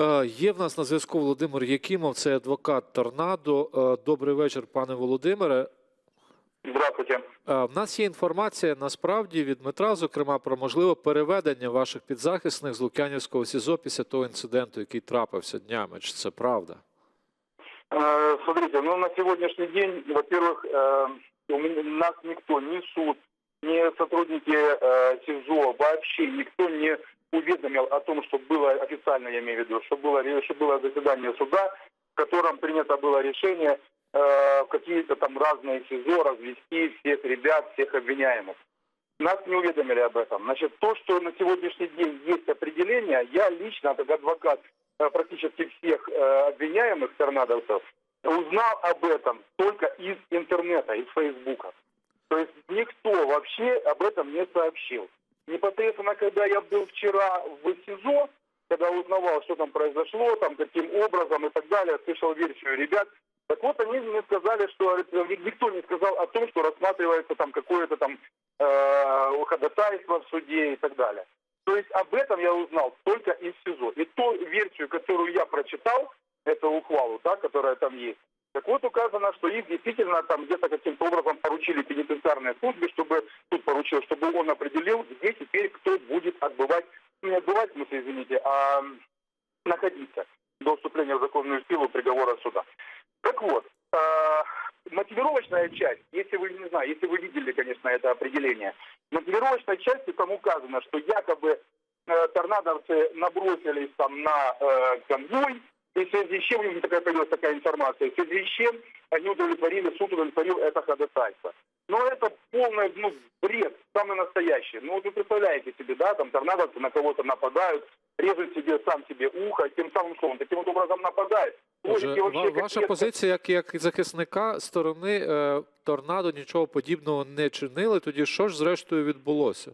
Е, Є в нас на зв'язку Володимир Якимов, це адвокат Торнадо. Е, Добрий вечір, пане Володимире. Здравствуйте. Е, В нас є інформація насправді від Дмитра, зокрема, про можливе переведення ваших підзахисних з Лук'янівського СІЗО після того інциденту, який трапився днями. Чи це правда? Э, Смотрите, ну на сегодняшний день, во-первых, э, у меня- нас никто, ни суд, ни сотрудники э, СИЗО, вообще никто не уведомил о том, что было официально, я имею в виду, что было, что было заседание суда, в котором принято было решение э, какие-то там разные СИЗО развести всех ребят, всех обвиняемых. Нас не уведомили об этом. Значит, то, что на сегодняшний день есть определение, я лично, как адвокат э, практически всех э, обвиняемых торнадовцев, узнал об этом только из интернета, из Фейсбука. То есть никто вообще об этом не сообщил. Непосредственно, когда я был вчера в СИЗО, когда узнавал, что там произошло, там каким образом и так далее, слышал версию ребят, так вот они мне сказали, что э, никто не сказал о том, что рассматривается там какое-то там э, ходатайство в суде и так далее. То есть об этом я узнал только из СИЗО. И ту версию, которую я прочитал, эту ухвалу, да, которая там есть, вот указано, что их действительно там где-то каким-то образом поручили пенитенциарной службе, чтобы суд поручил, чтобы он определил, где теперь кто будет отбывать, ну, не отбывать, в смысле, извините, а находиться до вступления в законную силу приговора суда. Так вот, э, мотивировочная часть, если вы, не знаю, если вы видели, конечно, это определение, мотивировочной части там указано, что якобы э, торнадовцы набросились там на э, конвой, и в связи с чем, у них такая появилась такая информация, в связи с чем они удовлетворили, суд удовлетворил это ходатайство. Но это полный ну, бред, самый настоящий. Ну, вот вы представляете себе, да, там торнадовцы на кого-то нападают, режут себе сам себе ухо, тем самым что он таким вот образом нападает. Отже, Логики вообще ва- ваша капец. позиція, як, як захисника сторони е, Торнадо нічого подібного не чинили. Тоді що ж зрештою відбулося?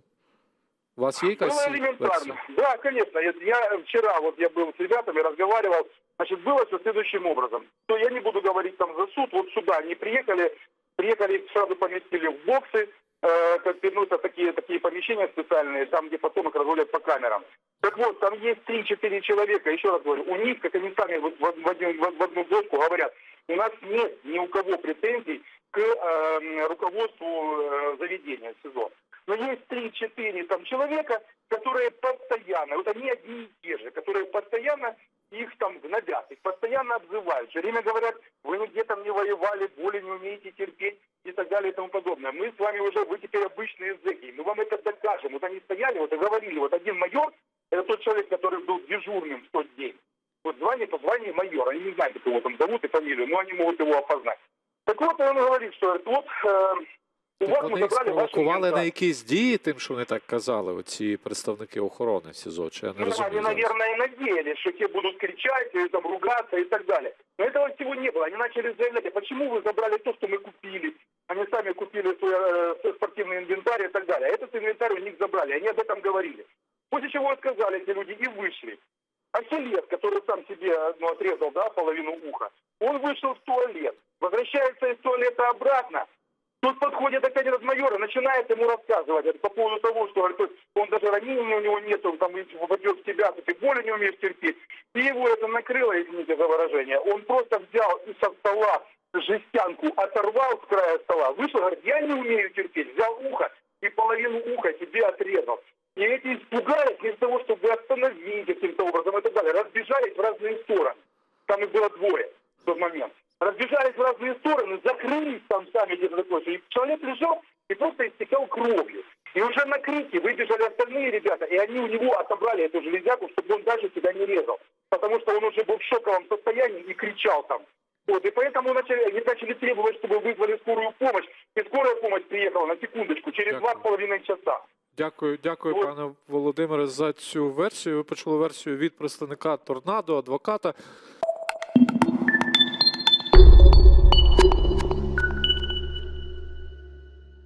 У вас якась Было элементарно. Да, конечно. Я, вчера, вот я был с ребятами, разговаривал. Значит, было все следующим образом. То я не буду говорить там за суд. Вот сюда они приехали, приехали, сразу поместили в боксы, э, как ну, это такие, такие помещения специальные, там, где потом их разводят по камерам. Так вот, там есть 3-4 человека, еще раз говорю, у них, как они сами вот в, в в- в одну доску говорят, у нас нет ни у кого претензий к э, руководству э, заведения СИЗО. Но есть 3-4 там человека, которые постоянно, вот они одни и те же, которые постоянно их там гнобят, их постоянно обзывают, все время говорят, вы нигде там не воевали, боли не умеете терпеть и так далее и тому подобное. Мы с вами уже, вы теперь обычные зэки, мы вам это докажем. Вот они стояли, вот и говорили, вот один майор, это тот человек, который был дежурным в тот день. Вот звание по званию майор, они не знают, как его там зовут и фамилию, но они могут его опознать. Так вот, он говорит, что вот э, Так вас мы вони їх забрали ваши спровокували на мента. якісь дії, тим, що вони так казали, оці представники охорони СІЗО, чи я не Ну, розумію. они, зараз? наверное, и надеялись, что те будут кричать, и, там, ругаться и так далее. Но этого всего не было. Они начали заявлять, а почему вы забрали то, что мы купили? Они сами купили свой, э, свой спортивный инвентарь и так далее. А этот инвентарь у них забрали. Они об этом говорили. После чего сказали эти люди и вышли. А Селет, который сам себе ну, отрезал да, половину уха, он вышел в туалет, возвращается из туалета обратно, Тут подходит опять этот майор и начинает ему рассказывать по поводу того, что говорит, он даже ранения у него нет, он там попадет в тебя, ты боли не умеешь терпеть. И его это накрыло, извините за выражение. Он просто взял и со стола жестянку оторвал с края стола, вышел, говорит, я не умею терпеть, взял ухо и половину уха себе отрезал. И эти испугались вместо того, чтобы остановить каким-то образом и так далее, разбежались в разные стороны. Там их было двое в тот момент Разбежались в разные стороны, закрылись там сами где-то такое. И человек лежал и просто истекал кровью. И уже на крики выбежали остальные ребята, и они у него отобрали эту железяку, чтобы он дальше себя не резал. Потому что он уже был в шоковом состоянии и кричал там. Вот, и поэтому начали, они начали требовать, чтобы вызвали скорую помощь. И скорая помощь приехала на секундочку через Дякую. два с половиной часа. Дякую, дякую, Ось. пане Володимире, за цю версію. Ви почули версію від представника Торнадо, адвоката.